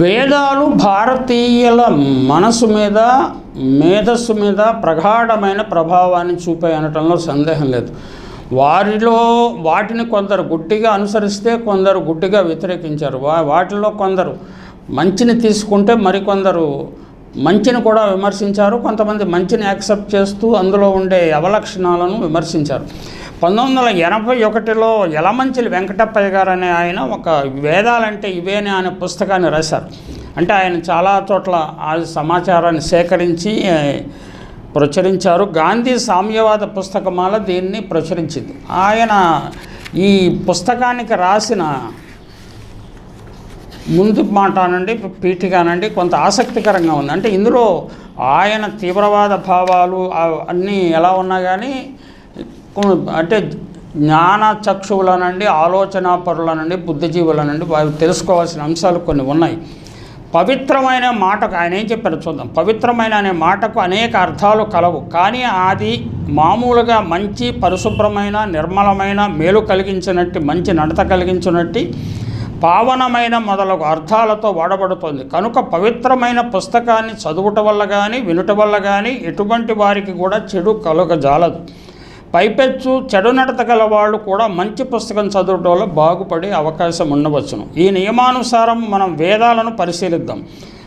వేదాలు భారతీయుల మనసు మీద మేధస్సు మీద ప్రగాఢమైన ప్రభావాన్ని చూపాయి అనటంలో సందేహం లేదు. వారిలో వాటిని కొందరు గుడ్డిగా అనుసరిస్తే కొందరు గుడ్డిగా వ్యతిరేకించారు. వా వాటిలో కొందరు మంచిని తీసుకుంటే మరికొందరు మంచిని కూడా విమర్శించారు. కొంతమంది మంచిని యాక్సెప్ట్ చేస్తూ అందులో ఉండే అవలక్షణాలను విమర్శించారు. పంతొమ్మిది వందల ఎనభై ఒకటిలో యలమంచిలి వెంకటప్పయ్య గారు అనే ఆయన ఒక వేదాలంటే ఇవేనే అనే పుస్తకాన్ని రాశారు. అంటే ఆయన చాలా చోట్ల ఆ సమాచారాన్ని సేకరించి ప్రచురించారు. గాంధీ సామ్యవాద పుస్తకమాల దీన్ని ప్రచురించింది. ఆయన ఈ పుస్తకానికి రాసిన ముందు మాట అనండి పీఠిగానండి కొంత ఆసక్తికరంగా ఉంది. అంటే ఇందులో ఆయన తీవ్రవాద భావాలు అన్నీ ఎలా ఉన్నా కానీ అంటే జ్ఞాన చక్షువులనండి ఆలోచన పరులనండి బుద్ధిజీవులనండి వారు తెలుసుకోవాల్సిన అంశాలు కొన్ని ఉన్నాయి. పవిత్రమైన మాటకు ఆయన ఏం చెప్పారు చూద్దాం. పవిత్రమైన అనే మాటకు అనేక అర్థాలు కలవు. కానీ అది మామూలుగా మంచి పరిశుభ్రమైన నిర్మలమైన మేలు కలిగించినట్టు మంచి నడత కలిగించినట్టు పావనమైన మొదలగు అర్థాలతో వాడబడుతుంది. కనుక పవిత్రమైన పుస్తకాన్ని చదువుట వల్ల కానీ వినుట వల్ల కానీ ఎటువంటి వారికి కూడా చెడు కలుగజాలదు. పైపెచ్చు చెడు నడత గల వాళ్ళు కూడా మంచి పుస్తకం చదవడం వల్ల బాగుపడే అవకాశం ఉండవచ్చును. ఈ నియమానుసారం మనం వేదాలను పరిశీలిద్దాం.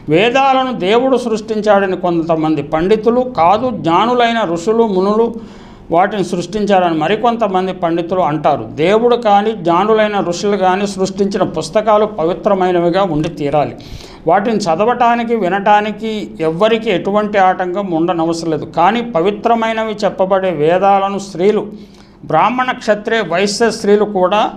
వేదాలను దేవుడు సృష్టించాడని కొంతమంది పండితులు కాదు జ్ఞానులైన ఋషులు మునులు వాటిని సృష్టించారని మరికొంతమంది పండితులు అంటారు. దేవుడు కానీ జ్ఞానులైన ఋషులు కానీ సృష్టించిన పుస్తకాలు పవిత్రమైనవిగా ఉండి తీరాలి. వాటిని చదవటానికి వినటానికి ఎవ్వరికి ఎటువంటి ఆటంకం ఉండనవసరం లేదు. కానీ పవిత్రమైనవి చెప్పబడే వేదాలను స్త్రీలు బ్రాహ్మణ క్షత్రియ వైశ్య స్త్రీలు కూడా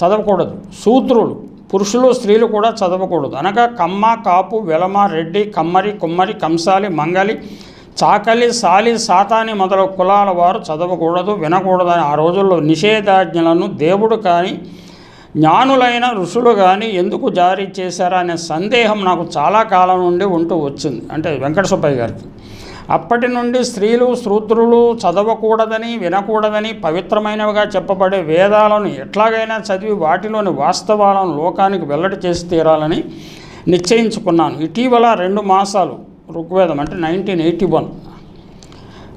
చదవకూడదు. శూద్రులు పురుషులు స్త్రీలు కూడా చదవకూడదు. అనగా కమ్మ కాపు వెలమ రెడ్డి కమ్మరి కుమ్మరి కంసాలి మంగలి చాకలి సాలి సాతాని మొదల కులాల వారు చదవకూడదు వినకూడదని ఆ రోజుల్లో నిషేధాజ్ఞలను దేవుడు కానీ జ్ఞానులైన ఋషులు కానీ ఎందుకు జారీ చేశారా అనే సందేహం నాకు చాలా కాలం నుండి ఉంటూ వచ్చింది. అంటే వెంకట సుబ్బయ్య గారికి. అప్పటి నుండి స్త్రీలు శూద్రులు చదవకూడదని వినకూడదని పవిత్రమైనవిగా చెప్పబడే వేదాలను ఎట్లాగైనా చదివి వాటిలోని వాస్తవాలను లోకానికి వెల్లడి చేసి తీరాలని నిశ్చయించుకున్నాను. ఇటీవల రెండు మాసాలు ఋగ్వేదం అంటే నైన్టీన్ ఎయిటీ వన్.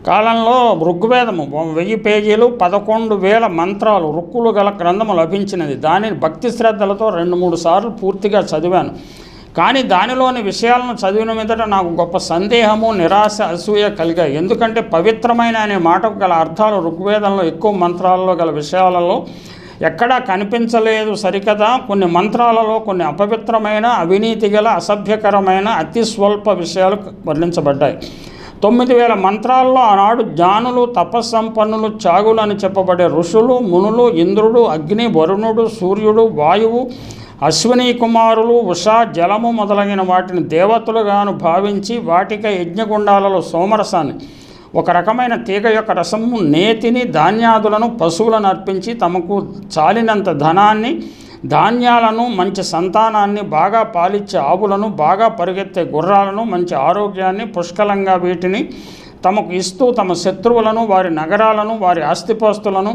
కాలంలో ఋగ్వేదము వెయ్యి పేజీలు పదకొండు వేల మంత్రాలు రుక్కులు గల గ్రంథము లభించినది. దానిని భక్తి శ్రద్ధలతో రెండు మూడు సార్లు పూర్తిగా చదివాను. కానీ దానిలోని విషయాలను చదివిన మీదట నాకు గొప్ప సందేహము నిరాశ అసూయ కలిగాయి. ఎందుకంటే పవిత్రమైన అనే మాటకు గల అర్థాలు ఋగ్వేదంలో ఎక్కువ మంత్రాలలో గల విషయాలలో ఎక్కడా కనిపించలేదు సరికదా కొన్ని మంత్రాలలో కొన్ని అపవిత్రమైన అవినీతి గల అసభ్యకరమైన అతి స్వల్ప విషయాలు వర్ణించబడ్డాయి. తొమ్మిది వేల మంత్రాల్లో ఆనాడు జ్ఞానులు తపస్సంపన్నులు చాగులు అని చెప్పబడే ఋషులు మునులు ఇంద్రుడు అగ్ని వరుణుడు సూర్యుడు వాయువు అశ్విని కుమారులు ఉషా జలము మొదలైన వాటిని దేవతలుగాను భావించి వాటిక యజ్ఞగుండాలలో సోమరసాన్ని ఒక రకమైన తీగ యొక్క రసము నేతిని ధాన్యాదులను పశువులను అర్పించి తమకు చాలినంత ధనాన్ని ధాన్యాలను మంచి సంతానాన్ని బాగా పాలిచ్చే ఆవులను బాగా పరిగెత్తే గుర్రాలను మంచి ఆరోగ్యాన్ని పుష్కలంగా వీటిని తమకు ఇస్తూ తమ శత్రువులను వారి నగరాలను వారి ఆస్తిపాస్తులను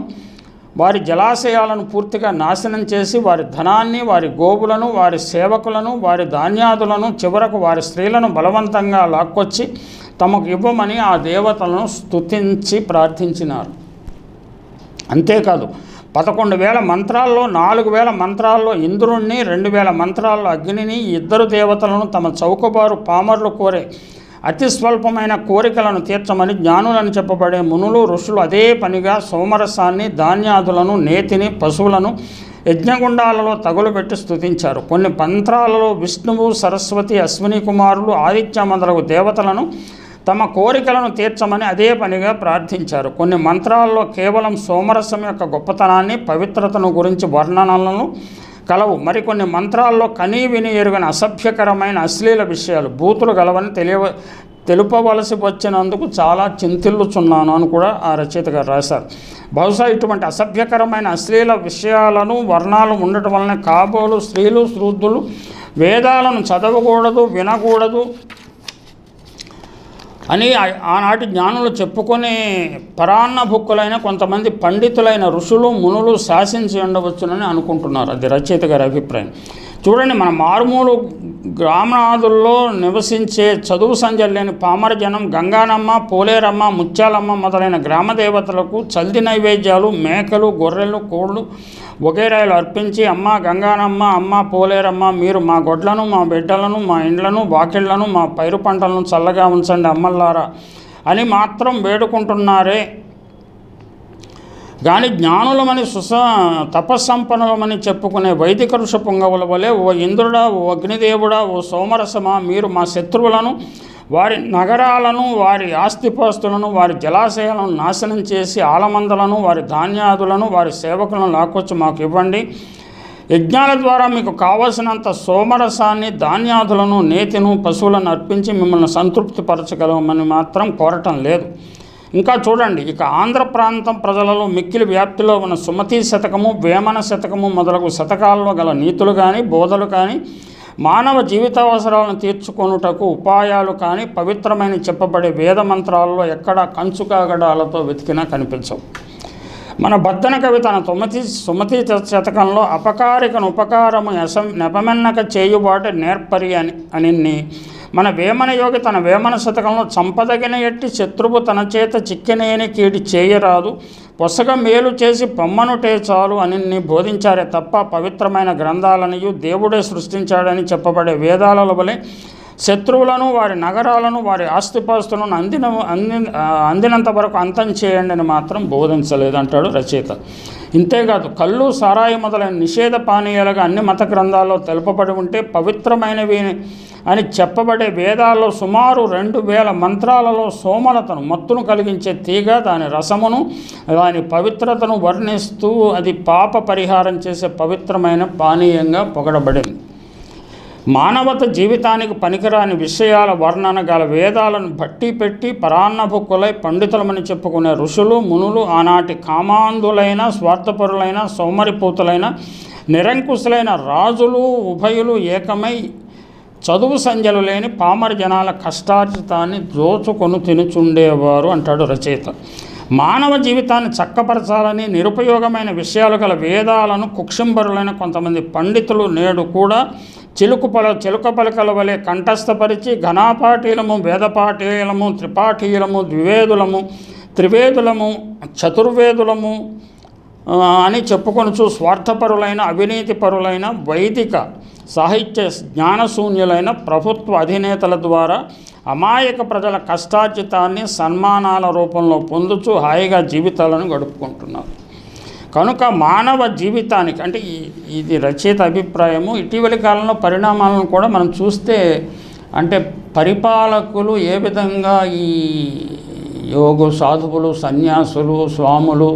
వారి జలాశయాలను పూర్తిగా నాశనం చేసి వారి ధనాన్ని వారి గోవులను వారి సేవకులను వారి ధాన్యాదులను చివరకు వారి స్త్రీలను బలవంతంగా లాక్కొచ్చి తమకు ఇవ్వమని ఆ దేవతలను స్తుతించి ప్రార్థించినారు. అంతేకాదు పదకొండు వేల మంత్రాల్లో నాలుగు వేల మంత్రాల్లో ఇంద్రుణ్ణి రెండు వేల మంత్రాల్లో అగ్నిని ఇద్దరు దేవతలను తమ చౌకబారు పామర్లు కోరే అతి స్వల్పమైన కోరికలను తీర్చమని జ్ఞానులను చెప్పబడే మునులు ఋషులు అదే పనిగా సోమరసాన్ని ధాన్యాదులను నేతిని పశువులను యజ్ఞగుండాలలో తగులుపెట్టి స్థుతించారు కొన్ని మంత్రాలలో విష్ణువు సరస్వతి అశ్విని కుమారులు ఆదిత్య మొదలగు దేవతలను తమ కోరికలను తీర్చమని అదే పనిగా ప్రార్థించారు. కొన్ని మంత్రాల్లో కేవలం సోమరసం యొక్క గొప్పతనాన్ని పవిత్రతను గురించి వర్ణనలను కలవు. మరికొన్ని మంత్రాల్లో కనీ విని ఎరుగని అసభ్యకరమైన అశ్లీల విషయాలు బూతులు గలవని తెలియ తెలుపవలసి వచ్చినందుకు చాలా చింతిల్లుచున్నాను అని కూడా ఆ రచయిత గారు రాశారు. బహుశా ఇటువంటి అసభ్యకరమైన అశ్లీల విషయాలను వర్ణాలు ఉండటం వలన కాబోలు స్త్రీలు శూద్రులు వేదాలను చదవకూడదు వినకూడదు అని ఆనాటి జ్ఞానులు చెప్పుకొని పరాన్న భుక్కులైన కొంతమంది పండితులైన ఋషులు మునులు శాసించి ఉండవచ్చునని అనుకుంటున్నారు. అది రచయిత గారి అభిప్రాయం. చూడండి మన మారుమూలు గ్రామనాథుల్లో నివసించే చదువు సంజలు లేని పామర జనం గంగానమ్మ పోలేరమ్మ ముత్యాలమ్మ మొదలైన గ్రామ దేవతలకు చల్ది నైవేద్యాలు మేకలు గొర్రెలు కోళ్ళు వగైరాలు అర్పించి అమ్మ గంగానమ్మ అమ్మ పోలేరమ్మ మీరు మా గొడ్లను మా బిడ్డలను మా ఇండ్లను వాకిళ్ళను మా పైరు పంటలను చల్లగా ఉంచండి అమ్మల్లారా అని మాత్రం వేడుకుంటున్నారే. కానీ జ్ఞానులమని సుస తపస్సంపన్నులమని చెప్పుకునే వైదిక ఋష పొంగవుల వలె ఓ ఇంద్రుడా ఓ అగ్నిదేవుడా ఓ సోమరసమా మీరు మా శత్రువులను వారి నగరాలను వారి ఆస్తిపాస్తులను వారి జలాశయాలను నాశనం చేసి ఆలమందలను వారి ధాన్యాదులను వారి సేవకులను లాక్కొచ్చి మాకు ఇవ్వండి యజ్ఞాల ద్వారా మీకు కావలసినంత సోమరసాన్ని ధాన్యాదులను నేతిను పశువులను అర్పించి మిమ్మల్ని సంతృప్తిపరచగలమని మాత్రం కోరటం లేదు. ఇంకా చూడండి ఇక ఆంధ్ర ప్రాంతం ప్రజలలో మిక్కిలి వ్యాప్తిలో ఉన్న సుమతి శతకము వేమన శతకము మొదలగు శతకాల్లో గల నీతులు కానీ బోధలు కానీ మానవ జీవితావసరాలను తీర్చుకొనుటకు ఉపాయాలు కానీ పవిత్రమైన చెప్పబడే వేద మంత్రాల్లో ఎక్కడా కంచుకాగడాలతో వెతికినా కనిపించవు. మన బద్దన కవి తన తొమ్మిది సుమతి శతకంలో అపకారికను ఉపకారము నెపమెన్నక చేయుబాటు నేర్పరి అని అని మన వేమన యోగి తన వేమన శతకంలో చంపదగిన ఎట్టి శత్రువు తన చేత చిక్కినేని కీడి చేయరాదు. పొసగ మేలు చేసి పొమ్మనుటే చాలు అని బోధించారే తప్ప పవిత్రమైన గ్రంథాలనియు దేవుడే సృష్టించాడని చెప్పబడే వేదాలలో వలె శత్రువులను వారి నగరాలను వారి ఆస్తిపాస్తులను అందిన అంది అందినంత వరకు అంతం చేయండి అని మాత్రం బోధించలేదు అంటాడు రచయిత ఇంతేకాదు కళ్ళు సారాయి మొదలైన నిషేధ పానీయాలుగా అన్ని మత గ్రంథాల్లో తెలుపబడి ఉంటే పవిత్రమైనవి అని చెప్పబడే వేదాల్లో సుమారు రెండు వేల మంత్రాలలో సోమలతను మత్తును కలిగించే తీగ దాని రసమును దాని పవిత్రతను వర్ణిస్తూ అది పాప పరిహారం చేసే పవిత్రమైన పానీయంగా పొగడబడింది. మానవత జీవితానికి పనికిరాని విషయాల వర్ణన గల వేదాలను బట్టి పెట్టి పరాన్నభుక్కులై పండితులమని చెప్పుకునే ఋషులు మునులు ఆనాటి కామాంధులైన స్వార్థపరులైన సౌమరిపూతులైన నిరంకుశులైన రాజులు ఉభయులు ఏకమై చదువు సంజలు లేని పామర జనాల కష్టార్జితాన్ని దోచుకొని తినుచుండేవారు అంటాడు రచయిత. మానవ జీవితాన్ని చక్కపరచాలని నిరుపయోగమైన విషయాలు గల వేదాలను కుక్షింబరులైన కొంతమంది పండితులు నేడు కూడా చిలుకు పల చిలుక పలకల వలె కంఠస్థపరిచి ఘనాపాఠీలము వేదపాఠీలము త్రిపాఠీలము ద్వివేదులము త్రివేదులము చతుర్వేదులము అని చెప్పుకొనుచు స్వార్థపరులైన అవినీతిపరులైన వైదిక సాహిత్య జ్ఞానశూన్యులైన ప్రభుత్వ అధినేతల ద్వారా అమాయక ప్రజల కష్టార్జితాన్ని సన్మానాల రూపంలో పొందుచు హాయిగా జీవితాలను గడుపుకుంటున్నారు. కనుక మానవ జీవితానికి అంటే ఇది రచయిత అభిప్రాయము ఇటీవలి కాలంలో పరిణామాలను కూడా మనం చూస్తే అంటే పరిపాలకులు ఏ విధంగా ఈ యోగు సాధువులు సన్యాసులు స్వాములు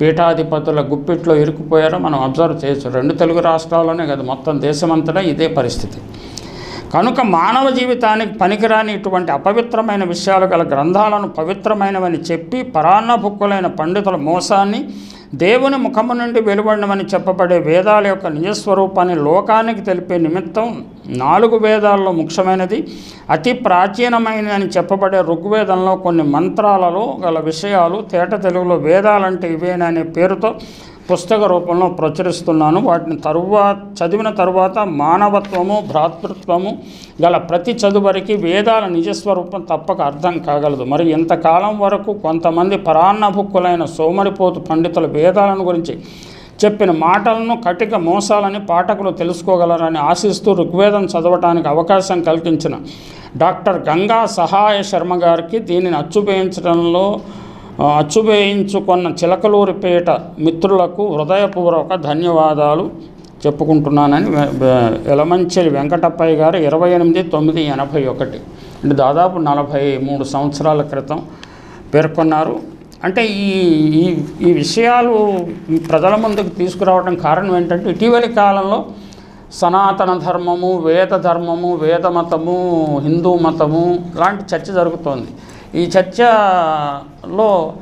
పీఠాధిపతుల గుప్పిట్లో ఇరుక్కుపోయారో మనం అబ్జర్వ్ చేయొచ్చు. రెండు తెలుగు రాష్ట్రాల్లోనే కదా మొత్తం దేశమంతటా ఇదే పరిస్థితి. కనుక మానవ జీవితానికి పనికిరాని ఇటువంటి అపవిత్రమైన విషయాలు గల గ్రంథాలను పవిత్రమైనవని చెప్పి పరాన్నభుక్కులైన పండితుల మోసాన్ని దేవుని ముఖము నుండి వెలువడమని చెప్పబడే వేదాల యొక్క నిజస్వరూపాన్ని లోకానికి తెలిపే నిమిత్తం నాలుగు వేదాల్లో ముఖ్యమైనది అతి ప్రాచీనమైనదని చెప్పబడే ఋగ్వేదంలో కొన్ని మంత్రాలలో గల విషయాలు తేట తెలుగులో వేదాలంటే ఇవేననే పేరుతో పుస్తక రూపంలో ప్రచురిస్తున్నాను. వాటిని తరువాత చదివిన తరువాత మానవత్వము భ్రాతృత్వము గల ప్రతి చదువరికి వేదాల నిజస్వరూపం తప్పక అర్థం కాగలదు. మరి ఇంతకాలం వరకు కొంతమంది పరాన్నభుక్కులైన సోమరిపోతు పండితుల వేదాలను గురించి చెప్పిన మాటలను కటిక మోసాలని పాఠకులు తెలుసుకోగలరని ఆశిస్తూ ఋగ్వేదం చదవటానికి అవకాశం కల్పించిన డాక్టర్ గంగా సహాయ శర్మ గారికి దీనిని అచ్చుపేయించడంలో అచ్చువేయించుకున్న చిలకలూరిపేట మిత్రులకు హృదయపూర్వక ధన్యవాదాలు చెప్పుకుంటున్నానని వె- ఎలమంచిలి వెంకటప్పయ్య గారు ఇరవై ఎనిమిది తొమ్మిది ఎనభై ఒకటి. అంటే దాదాపు నలభై మూడు సంవత్సరాల క్రితం పేర్కొన్నారు. అంటే ఈ ఈ ఈ విషయాలు ఈ ప్రజల ముందుకు తీసుకురావడం కారణం ఏంటంటే ఇటీవలి కాలంలో సనాతన ధర్మము వేద ధర్మము వేద మతము హిందూ మతము లాంటి చర్చ జరుగుతోంది. ఈ చర్చలో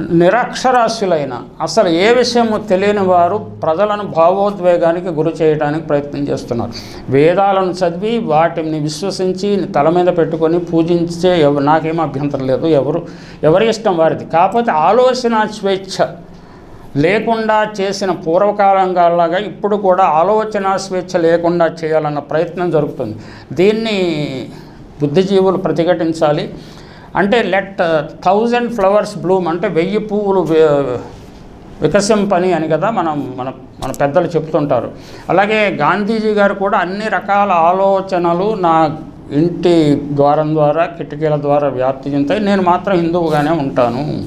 నిరక్షరాస్యులైన అసలు ఏ విషయము తెలియని వారు ప్రజలను భావోద్వేగానికి గురి చేయడానికి ప్రయత్నం చేస్తున్నారు. వేదాలను చదివి వాటిని విశ్వసించి తల మీద పెట్టుకొని పూజించే నాకేం అభ్యంతరం లేదు. ఎవరు ఎవరి ఇష్టం వారిది. కాకపోతే ఆలోచన స్వేచ్ఛ లేకుండా చేసిన పూర్వకాలంగాలాగా ఇప్పుడు కూడా ఆలోచన స్వేచ్ఛ లేకుండా చేయాలన్న ప్రయత్నం జరుగుతుంది. దీన్ని బుద్ధిజీవులు ప్రతిఘటించాలి. అంటే లెట్ థౌజండ్ ఫ్లవర్స్ బ్లూమ్ అంటే వెయ్యి పువ్వులు వే- వికసింపని అని కదా మనం మన మన పెద్దలు చెప్తుంటారు. అలాగే గాంధీజీ గారు కూడా అన్ని రకాల ఆలోచనలు నా ఇంటి ద్వారం ద్వారా కిటికీల ద్వారా వ్యాప్తి చెందుతాయి. నేను మాత్రం హిందువుగానే ఉంటాను.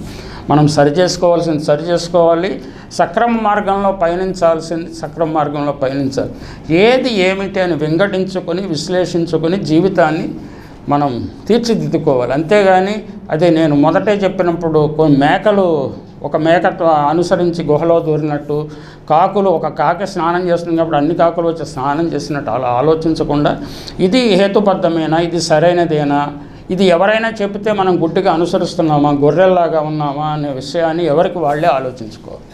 మనం సరి చేసుకోవాల్సింది సరి చేసుకోవాలి. సక్రమ మార్గంలో పయనించాల్సింది సక్రమ మార్గంలో పయనించాలి. ఏది ఏమిటి అని వింగడించుకొని విశ్లేషించుకొని జీవితాన్ని మనం తీర్చిదిద్దుకోవాలి. అంతేగాని అదే నేను మొదటే చెప్పినప్పుడు కొన్ని మేకలు ఒక మేక అనుసరించి గుహలో దూరినట్టు కాకులు ఒక కాకి స్నానం చేస్తుంది కాబట్టి అన్ని కాకులు వచ్చి స్నానం చేసినట్టు అలా ఆలోచించకుండా ఇది హేతుబద్ధమేనా? ఇది సరైనదేనా? ఇది ఎవరైనా చెబితే మనం గుడ్డిగా అనుసరిస్తున్నామా? గొర్రెల్లాగా ఉన్నామా? అనే విషయాన్ని ఎవరికి వాళ్ళే ఆలోచించుకోవాలి.